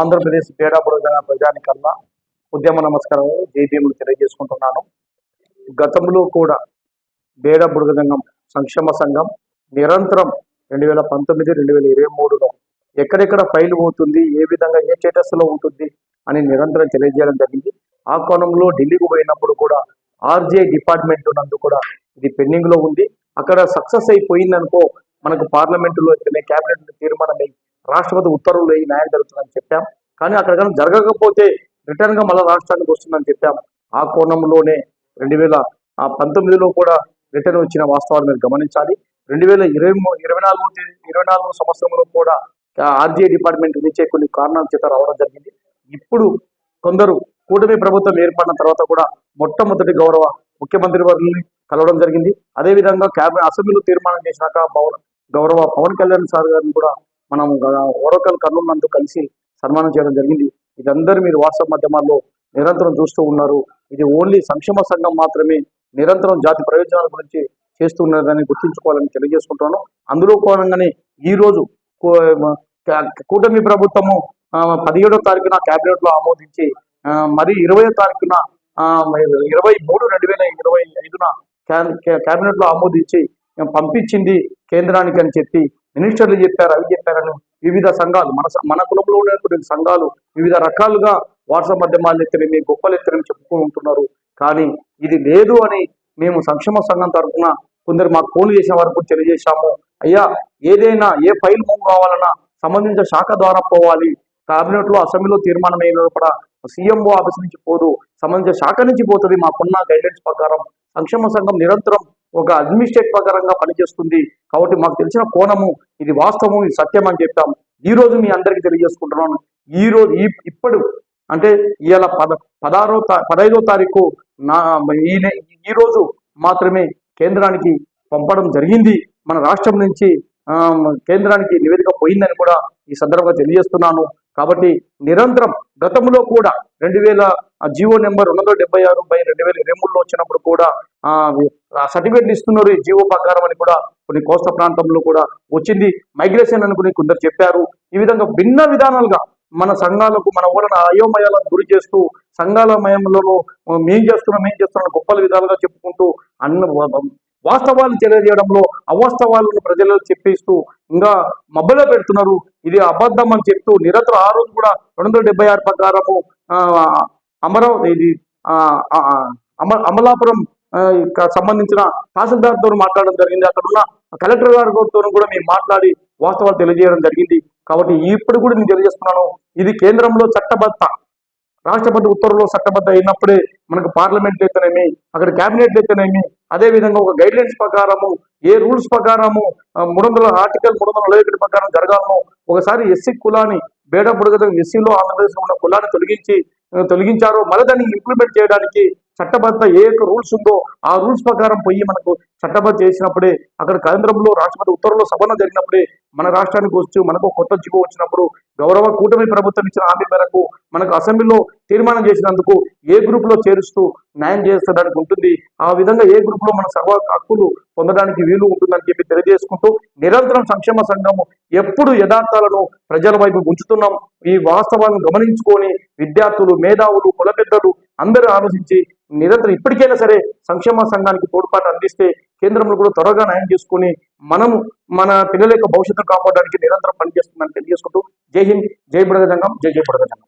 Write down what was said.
ఆంధ్రప్రదేశ్ బేడా బుడగ ప్రజానికల్లా ఉద్యమ నమస్కారం జై తెలియజేసుకుంటున్నాను. గతంలో కూడా బేడ బుడగజంగం సంక్షేమ సంఘం నిరంతరం రెండు వేల పంతొమ్మిది రెండు వేల ఇరవై మూడులో ఎక్కడెక్కడ ఫైల్ పోతుంది ఏ విధంగా ఏ స్టేటస్లో ఉంటుంది అని నిరంతరం తెలియజేయడం జరిగింది. ఆ కోణంలో ఢిల్లీకి పోయినప్పుడు కూడా ఆర్జే డిపార్ట్మెంట్ నందు కూడా ఇది పెండింగ్లో ఉంది. అక్కడ సక్సెస్ అయిపోయిందనుకో మనకు పార్లమెంటులో క్యాబినెట్ తీర్మానం అయ్యి రాష్ట్రపతి ఉత్తర్వులు ఈ న్యాయం జరుగుతుందని చెప్పాం. కానీ అక్కడ కానీ జరగకపోతే రిటర్న్గా మళ్ళీ రాష్ట్రానికి వస్తుందని చెప్పాం. ఆ కోణంలోనే రెండు వేల పంతొమ్మిదిలో కూడా రిటర్న్ వచ్చిన వాస్తవాలు మీరు గమనించాలి. రెండు వేల ఇరవై మూడు ఇరవై నాలుగు తేదీ- ఇరవై నాలుగు సంవత్సరంలో కూడా ఆర్జీఐ డిపార్ట్మెంట్ నుంచే కొన్ని కారణాల చేత రావడం జరిగింది. ఇప్పుడు కొందరు కూటమి ప్రభుత్వం ఏర్పడిన తర్వాత కూడా మొట్టమొదటి గౌరవ ముఖ్యమంత్రి వారిని కలవడం జరిగింది. అదేవిధంగా క్యాబినెట్ అసెంబ్లీలో తీర్మానం చేసినాక పవన్ గౌరవ పవన్ కళ్యాణ్ సార్ గారిని కూడా మనం ఓరకల్ కర్నూలు నందు కలిసి సన్మానం చేయడం జరిగింది. ఇదందరూ మీరు వాట్సాప్ మాధ్యమాల్లో నిరంతరం చూస్తూ ఉన్నారు. ఇది ఓన్లీ సంక్షేమ సంఘం మాత్రమే నిరంతరం జాతి ప్రయోజనాల గురించి చేస్తున్నదని గుర్తుంచుకోవాలని తెలియజేసుకుంటున్నాను. అందులో కోణంగానే ఈ రోజు కూటమి ప్రభుత్వము పదిహేడో తారీఖున క్యాబినెట్లో ఆమోదించి మరి ఇరవయో తారీఖున ఇరవై మూడు రెండు వేల ఇరవై ఐదున క్యాబినెట్లో ఆమోదించి పంపించింది కేంద్రానికి అని చెప్పి మినిస్టర్లు చెప్పారు అవి చెప్పారని వివిధ సంఘాలు మన మన కులంలో ఉన్నటువంటి సంఘాలు వివిధ రకాలుగా వాట్సాప్ మాధ్యమాలు ఎత్తనేమి గొప్పలు ఎత్తనేమి చెప్పుకుంటున్నారు కానీ ఇది లేదు అని మేము సంక్షేమ సంఘం తరఫున కొందరు మాకు ఫోన్ చేసిన వారు కూడా తెలియజేశాము. అయ్యా ఏదైనా ఏ ఫైల్ మూవ్ కావాలన్నా సంబంధించిన శాఖ ద్వారా పోవాలి. కేబినెట్లో అసెంబ్లీలో తీర్మానం అయిన కూడా సీఎంఓ ఆఫీస్ నుంచి పోదు. సంబంధించిన శాఖ నుంచి పోతుంది. మాకున్న గైడెన్స్ ప్రకారం సంక్షేమ సంఘం నిరంతరం ఒక అడ్మినిస్ట్రేట్ ప్రకారంగా పనిచేస్తుంది. కాబట్టి మాకు తెలిసిన కోణము ఇది వాస్తవం ఇది సత్యం అని చెప్పాం ఈ రోజు మీ అందరికీ తెలియజేసుకుంటున్నాను. ఈ రోజు ఈ ఇప్పుడు అంటే ఇవాళ పద పదహారో పదహైదో తారీఖు నా ఈ నె- ఈ రోజు మాత్రమే కేంద్రానికి పంపడం జరిగింది. మన రాష్ట్రం నుంచి కేంద్రానికి నివేదిక పోయిందని కూడా ఈ సందర్భంగా తెలియజేస్తున్నాను. కాబట్టి నిరంతరం గతంలో కూడా రెండు ఆ జియో నెంబర్ రెండు వందల డెబ్బై ఆరు బై రెండు వేల ఇరవై మూడులో వచ్చినప్పుడు కూడా ఆ సర్టిఫికేట్లు ఇస్తున్నారు ఈ జియో ప్రకారం అని కూడా కొన్ని కోస్తా ప్రాంతంలో కూడా వచ్చింది. మైగ్రేషన్ అనుకుని కొందరు చెప్పారు. ఈ విధంగా భిన్న విధానాలుగా మన సంఘాలకు మన ఊళ్ళని అయోమయాలకు గురి చేస్తూ సంఘాల మయంలో మేం చేస్తున్నాం మేం చేస్తున్నాం గొప్పల విధాలుగా చెప్పుకుంటూ అన్న వాస్తవాలు తెలియజేయడంలో అవాస్తవాలను ప్రజలకు చెప్పిస్తూ ఇంకా మబ్బలో పెడుతున్నారు. ఇది అబద్ధం అని చెప్తూ నిరంతరం ఆ రోజు కూడా రెండు వందల డెబ్బై ఆరు ప్రకారము అమరావతి ఇది ఆ, అమ అమలాపురం ఆ, సంబంధించిన తహసీల్దార్తో మాట్లాడడం జరిగింది. అక్కడ ఉన్న కలెక్టర్ గారితో కూడా మేము మాట్లాడి వాస్తవాలు తెలియజేయడం జరిగింది. కాబట్టి ఇప్పుడు కూడా నేను తెలియజేస్తున్నాను. ఇది కేంద్రంలో చట్టబద్ధ రాష్ట్రపతి ఉత్తర్వులో చట్టబద్ధ అయినప్పుడే మనకు పార్లమెంట్ అయితేనేమి అక్కడ క్యాబినెట్ అయితేనేమి అదే విధంగా ఒక గైడ్ లైన్స్ ప్రకారము ఏ రూల్స్ ప్రకారము మూడు వందల ఆర్టికల్ మూడు వందల ఒకటి ప్రకారం జరగాలనో ఒకసారి ఎస్సీ కులాన్ని బేడ బుడగ ఎస్సీలో ఆంధ్రప్రదేశ్లో ఉన్న కులాన్ని తొలగించి తొలగించారో మళ్ళీ దాన్ని ఇంప్లిమెంట్ చేయడానికి చట్టబద్ధ ఏ యొక్క రూల్స్ ఉందో ఆ రూల్స్ ప్రకారం పోయి మనకు చట్టబద్ధ చేసినప్పుడే అక్కడ కేంద్రంలో రాష్ట్రపతి ఉత్తర్వులో సభన జరిగినప్పుడే మన రాష్ట్రానికి వచ్చి మనకు కొత్త జీవో వచ్చినప్పుడు గౌరవ కూటమి ప్రభుత్వం ఇచ్చిన హామీ మేరకు మనకు అసెంబ్లీలో తీర్మానం చేసినందుకు ఏ గ్రూప్లో చేరుస్తూ న్యాయం చేస్తడానికి ఉంటుంది. ఆ విధంగా ఏ గ్రూప్లో మన సర్వ హక్కులు పొందడానికి వీలు ఉంటుందని చెప్పి తెలియజేసుకుంటూ నిరంతరం సంక్షేమ సంఘము ఎప్పుడు యథార్థాలను ప్రజల వైపు ఉంచుతున్నాం. ఈ వాస్తవాలను గమనించుకొని విద్యార్థులు మేధావులు కుల పెద్దలు అందరూ ఆలోచించి నిరంతరం ఇప్పటికైనా సరే సంక్షేమ సంఘానికి తోడ్పాటు అందిస్తే కేంద్రంలో కూడా త్వరగా న్యాయం చేసుకొని మనము మన పిల్లల యొక్క భవిష్యత్తును కాపాడడానికి నిరంతరం పనిచేస్తుందని తెలియజేసుకుంటూ జై హింద్ జై బుడగ జంగం జై జై బుడగ జంగం.